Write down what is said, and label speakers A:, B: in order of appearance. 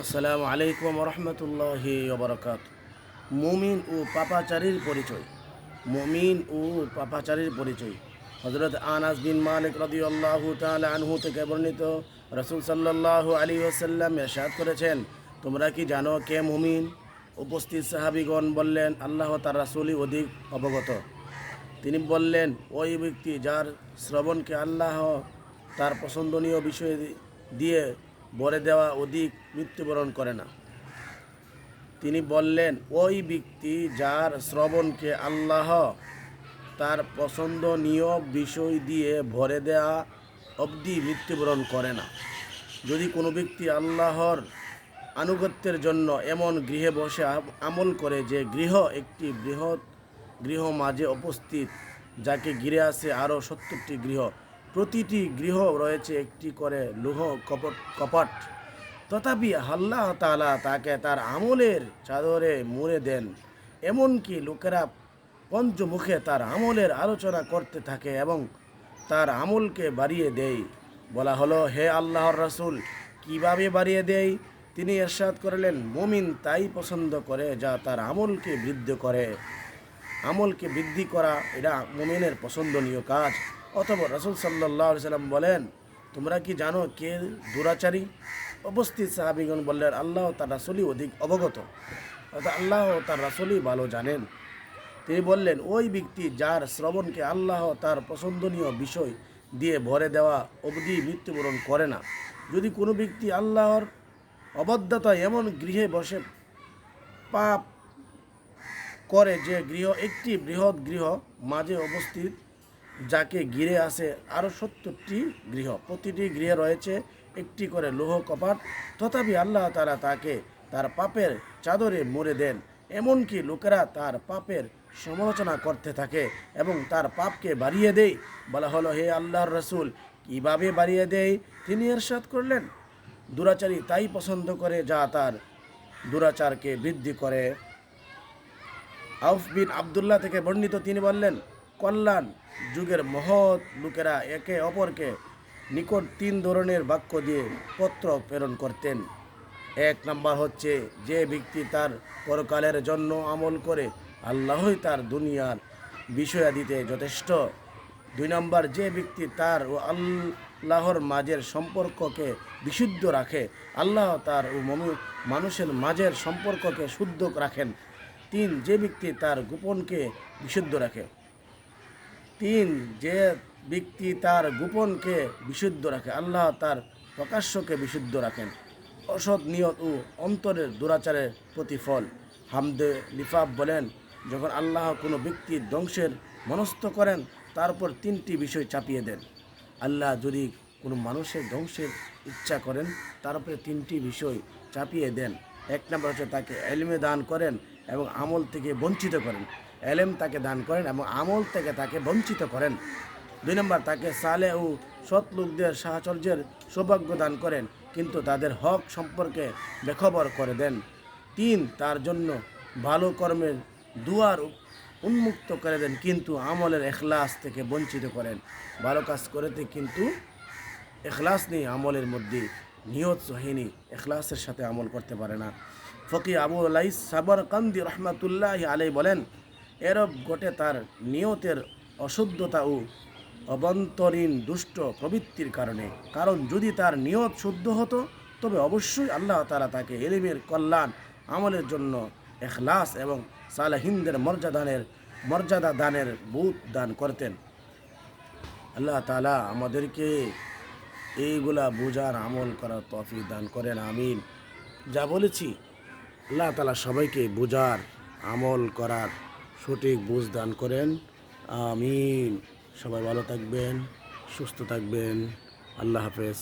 A: আসসালামু আলাইকুম রহমতুল্লাহ বরকাত মুমিন ও পাপাচারীর পরিচয়। মুমিন ও পাপাচারীর পরিচয়। হজরত আনাস বিন মালিক রদি আল্লাহ আনহু থেকে বর্ণিত রসুল সাল্লাহ আলী ওসাল্লাম এরশাদ করেছেন, তোমরা কি জানো কে মুমিন? উপস্থিত সাহাবিগণ বললেন, আল্লাহ তার রাসুলই অধিক অবগত। তিনি বললেন, ওই ব্যক্তি যার শ্রবণকে আল্লাহ তার পছন্দনীয় বিষয় দিয়ে বরে দেওয়া অধিক মৃত্যুবরণ করে না। তিনি বললেন, ওই ব্যক্তি যার শ্রবণকে আল্লাহ তার পছন্দনীয় বিষয় দিয়ে ভরে দেওয়া অবধি মৃত্যুবরণ করে না। যদি কোনো ব্যক্তি আল্লাহর আনুগত্যের জন্য এমন গৃহে বসে আমল করে যে গৃহ একটি বৃহৎ গৃহ মাঝে উপস্থিত যাকে ঘিরে আছে আরও সত্তরটি গৃহ প্রতিটি গৃহ রয়েছে, একটি করে লোহ কপট কপাট। তথাপি আল্লাহ তাআলা তাকে তার আমলের চাদরে মুড়ে দেন। এমনকি লোকেরা পঞ্চমুখে তার আমলের আলোচনা করতে থাকে এবং তার আমলকে বাড়িয়ে দেয়। বলা হলো, হে আল্লাহর রাসূল, কীভাবে বাড়িয়ে দেয়? তিনি এরশাদ করলেন, মুমিন তাই পছন্দ করে যা তার আমলকে বৃদ্ধি করে। আমলকে বৃদ্ধি করা, এটা মুমিনের পছন্দনীয় কাজ। অথবা রসুল সাল্লাহ সাল্লাম বলেন, তোমরা কি জানো কে দুরাচারী? উপস্থিত সাহাবিগণ বললেন, আল্লাহ তার রাসুলই অধিক অবগত। অর্থাৎ আল্লাহ তার রাসুলই ভালো জানেন। তিনি বললেন, ওই ব্যক্তি যার শ্রবণকে আল্লাহ তার পছন্দনীয় বিষয় দিয়ে ভরে দেওয়া অবধি মৃত্যুবরণ করে না। যদি কোনো ব্যক্তি আল্লাহর অবদ্ধতা এমন গৃহে বসে পাপ করে যে গৃহ একটি বৃহৎ গৃহ মাঝে উপস্থিত যাকে ঘিরে আছে আরও সত্তরটি গৃহ। প্রতিটি গৃহে রয়েছে একটি করে লোহ কপাট। তথাপি আল্লাহ তারা তাকে তার পাপের চাদরে মুড়ে দেন। এমনকি লোকেরা তার পাপের সমালোচনা করতে থাকে এবং তার পাপকে বাড়িয়ে দেয়। বলা হলো, হে আল্লাহর রসুল, কীভাবে বাড়িয়ে দেয়? তিনি এরশাদ করলেন। দুরাচারী তাই পছন্দ করে যা তার দুরাচারকে বৃদ্ধি করে। আউফ বিন আবদুল্লাহ থেকে বর্ণিত তিনি বললেন, কল্যাণ যুগের মহৎ লোকেরা একে অপরকে নিকট তিন ধরনের বাক্য দিয়ে পত্র প্রেরণ করতেন। এক নাম্বার হচ্ছে, যে ব্যক্তি তার পরকালের জন্য আমল করে, আল্লাহই তার দুনিয়ার বিষয়াদিতে যথেষ্ট। দুই নম্বর, যে ব্যক্তি তার ও আল্লাহর মাঝের সম্পর্ককে বিশুদ্ধ রাখে, আল্লাহ তার ও মনু- মানুষের মাঝের সম্পর্ককে শুদ্ধ রাখেন। তিন, যে ব্যক্তি তার গোপনকে বিশুদ্ধ রাখে। তিন যে ব্যক্তি তার গোপনকে বিশুদ্ধ রাখে, আল্লাহ তার প্রকাশ্যকে বিশুদ্ধ রাখেন। অসৎ নিয়ত ও অন্তরের দুরাচারের প্রতিফল। হামদে লিফাব বলেন, যখন আল্লাহ কোনো ব্যক্তির ধ্বংসের মনস্থ করেন তারপর তিনটি বিষয় চাপিয়ে দেন। আল্লাহ যদি কোনো মানুষের ধ্বংসের ইচ্ছা করেন তারপরে তিনটি বিষয় চাপিয়ে দেন। এক নম্বর হচ্ছে তাকে এলমে দান করেন এবং আমল থেকে বঞ্চিত করেন। এলেম তাকে দান করেন এবং আমল থেকে তাকে বঞ্চিত করেন। দুই নম্বর, তাকে সালে ও সৎ লোকদের সাহচর্যের সৌভাগ্য দান করেন, কিন্তু তাদের হক সম্পর্কে বেখবর করে দেন। তিন, তার জন্য ভালো কর্মের দুয়ার উন্মুক্ত করে দেন, কিন্তু আমলের এখলাস থেকে বঞ্চিত করেন। ভালো কাজ করেতে কিন্তু এখলাস নেই, আমলের মধ্যে নিয়ত সহিনী, এখলাসের সাথে আমল করতে পারে না। ফকি আবু আলাই সাবর কান্দি রহমাতুল্লাহ আলাই বলেন এরব ঘটে তার নিয়তের অশুদ্ধতা ও অভ্যন্তরীণ দুষ্ট প্রবৃত্তির কারণে। কারণ যদি তার নিয়ত শুদ্ধ হতো, তবে অবশ্যই আল্লাহ তারা তাকে এলিমের কল্যাণ, আমলের জন্য এখলাস এবং সালেহিনদের মর্যাদানের, মর্যাদা দানের বুথ দান করতেন। আল্লাহ তালা আমাদেরকে এইগুলা বোঝার আমল করার তফিক দান করেন, আমিন। যা বলেছি, আল্লাহ তালা সবাইকে বোঝার, আমল করার সঠিক বুঝ দান করেন। আমিন। সবাই ভালো থাকবেন সুস্থ থাকবেন। আল্লাহ হাফেজ।